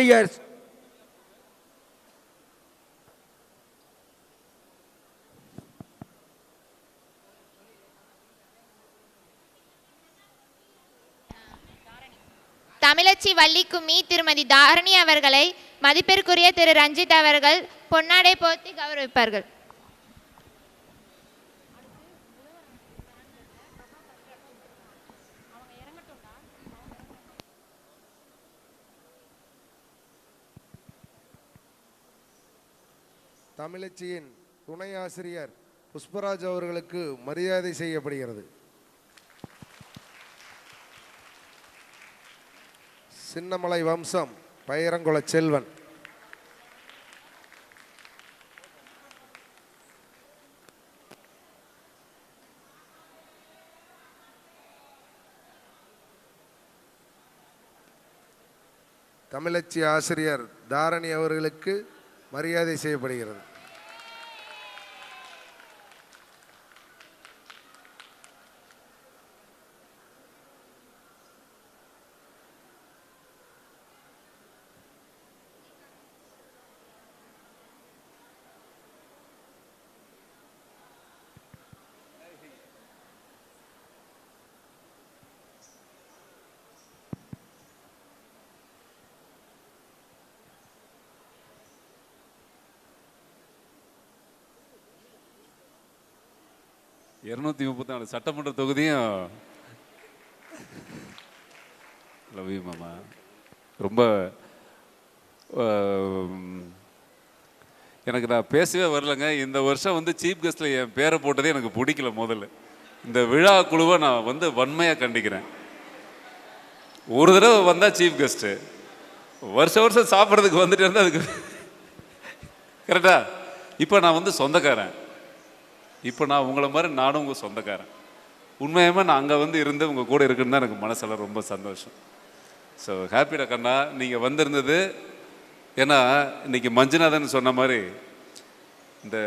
years. தமிழச்சி வள்ளிக்கும்மி திருமதி தாரணி அவர்களை மதிப்பிற்குரிய திரு ரஞ்சித் அவர்கள் பொன்னாடை போர்த்தி கௌரவிப்பார்கள் தமிழச்சியின் துணை ஆசிரியர் புஷ்பராஜ் அவர்களுக்கு மரியாதை செய்யப்படுகிறது. சின்னமலை வம்சம் பயிரங்குள செல்வன். தமிழச்சி ஆசிரியர் தாரணி அவர்களுக்கு மரியாதை செய்யப்படுகிறது. இரநூத்தி முப்பத்தி நாலு சட்டமன்ற தொகுதியும் லவ் யூ மாமா. ரொம்ப எனக்கு நான் பேசவே வரலங்க. இந்த வருஷம் வந்து சீஃப் கெஸ்ட்டில் என் பேரை போட்டதே எனக்கு பிடிக்கல முதல்ல. இந்த விழா குழுவை நான் வந்து வன்மையாக கண்டிக்கிறேன். ஒரு தடவை வந்தால் சீஃப் கெஸ்ட்டு வருஷ வருஷம் சாப்பிட்றதுக்கு வந்துட்டு இருந்தால் அதுக்கு கரெக்டா இப்போ நான் வந்து சொந்தக்காரன். இப்போ நான் உங்களை மாதிரி நானும் உங்கள் சொந்தக்காரன். உண்மையாக நான் அங்கே வந்து இருந்து உங்கள் கூட இருக்குன்னு தான் எனக்கு மனசில் ரொம்ப சந்தோஷம். ஸோ ஹாப்பிடா கண்ணா நீங்கள் வந்திருந்தது ஏன்னா இன்றைக்கி மஞ்சுநாதன் சொன்ன மாதிரி இந்த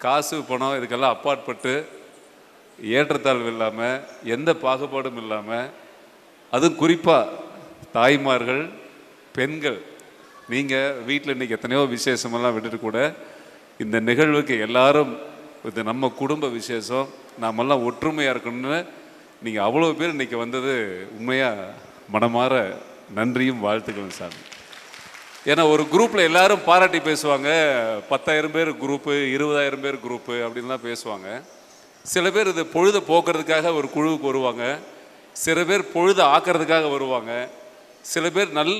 காசு பணம் இதுக்கெல்லாம் அப்பாற்பட்டு ஏற்றத்தாழ்வு இல்லாமல் எந்த பாகுபாடும் இல்லாமல் அதுவும் குறிப்பாக தாய்மார்கள் பெண்கள் நீங்கள் வீட்டில் இன்றைக்கி எத்தனையோ விசேஷமெல்லாம் விட்டுட்டு கூட இந்த நிகழ்வுக்கு எல்லாரும் இது நம்ம குடும்ப விசேஷம். நாமெல்லாம் ஒற்றுமையாக இருக்கணும்னு நீங்கள் அவ்வளோ பேர் இன்றைக்கி வந்தது உண்மையாக மனமாற நன்றியும் வாழ்த்துக்களும் சாமி. ஏன்னா ஒரு குரூப்பில் எல்லாரும் பாராட்டி பேசுவாங்க. பத்தாயிரம் பேர் குரூப்பு இருபதாயிரம் பேர் குரூப்பு அப்படின்லாம் பேசுவாங்க. சில பேர் இது பொழுதை போக்குறதுக்காக ஒரு குழுவுக்கு வருவாங்க. சில பேர் பொழுதை ஆக்கிறதுக்காக வருவாங்க. சில பேர் நல்ல